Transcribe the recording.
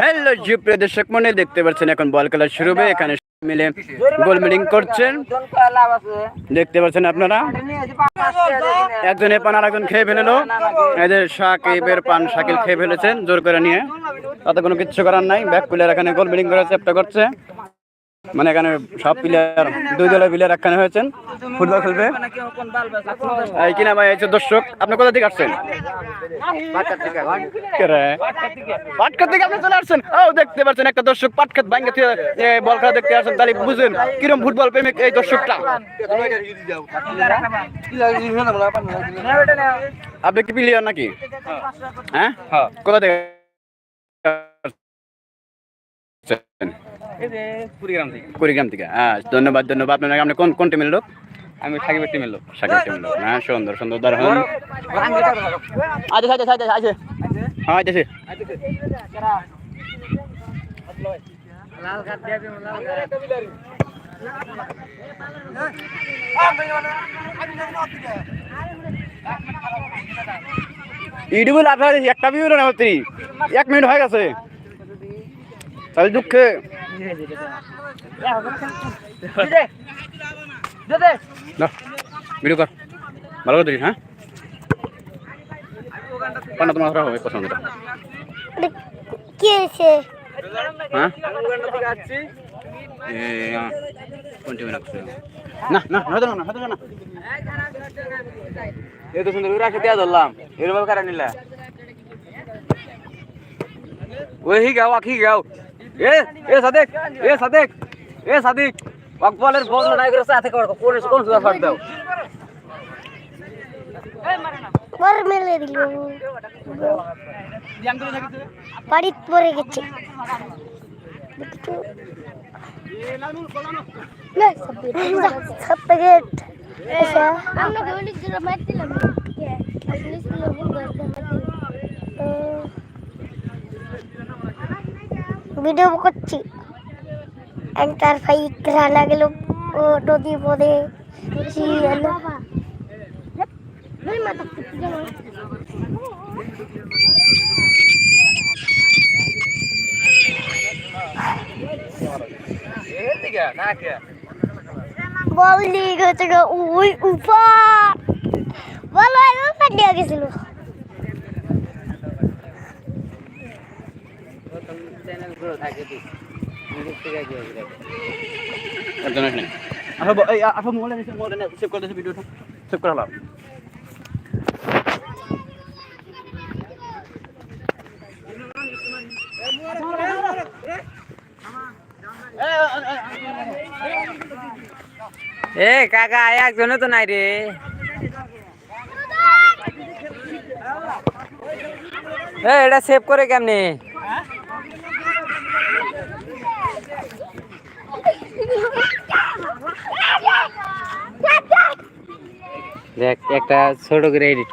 Hello জি প্রিয় দর্শক মনে দেখতে পাচ্ছেন, এখন বল খেলা শুরু হবে, এখানে মিলে গোল মিটিং করছেন। দেখতে পাচ্ছেন আপনারা? একজন পান আর একজন খেয়ে ফেলেলো। এদের সাকিবের পান, শাকিল খেয়ে ফেলেছেন, জোর করে নিয়ে। তাতে কোনো কিচ্ছু করার নাই। ব্যাক প্লেয়ার এখানে গোল মিটিং করার চেষ্টা করছে। মানে এখানে সব প্লেয়ার দুই দলের প্লেয়ার এখানে হয়েছেন। ফুটবল খেলবে। কিনা ভাই যে দর্শক, আপনি কোথা থেকে আসছেন? পাটখাত ও, দেখতে একটা দর্শক বল খেলা দেখতে আসছেন। তাহলে বুঝেন, কিরম ফুটবল প্রেমিক এই দর্শকটা। আপনি কি প্লেয়ার নাকি? হ্যাঁ? কোথা থেকে? কুড়িগ্রাম থেকে। হ্যাঁ ধন্যবাদ ধন্যবাদ। আপনার আপনি কোন কোন টিমের লোক? আমি সাকিবের টিমের লোক। সাকিব টিমের লোক। হ্যাঁ সুন্দর সুন্দর। দারুণ আচ্ছা আচ্ছা আচ্ছা আচ্ছা হ্যাঁ আচ্ছা ইউটিউবে লাভ হয় একটা ভিউ না এক মিনিট হয়ে গেছে। তাহলে দুঃখে। ভিডিও কর। ভালো করে দেখিস হ্যাঁ? পান্না তোমার খারাপ হবে পছন্দটা কি হয়েছে? হ্যাঁ? না না না হয়তো না এই তো সুন্দর করে দিয়া ধরলাম। এরকম কারা নিলা? ওই হি গাও আখি গাও। এ এ সাদেক এ সাদেক এ সাদিক। অকবলের বল নাই করে সাথে কর কোন কোন সুদা ফাট দাও। বর মেলে দিল। বাড়িত পড়ে গেছে। আমরা ভিডিও করছি। তার ভাই রানা গেল নদী পদে বল। গেছে ওই উপর বল উপর দিয়ে গেছিল একজন আসেন আচ্ছা ব- এই আচ্ছা মোবাইলে নিচে মোবাইলে সেভ করে দিয়েছে ভিডিওটা সেভ করে হলাম এ কাকা একজনে তো নাই রে। এ এটা সেভ করে কেমনে? দেখ একটা ছোট করে এডিট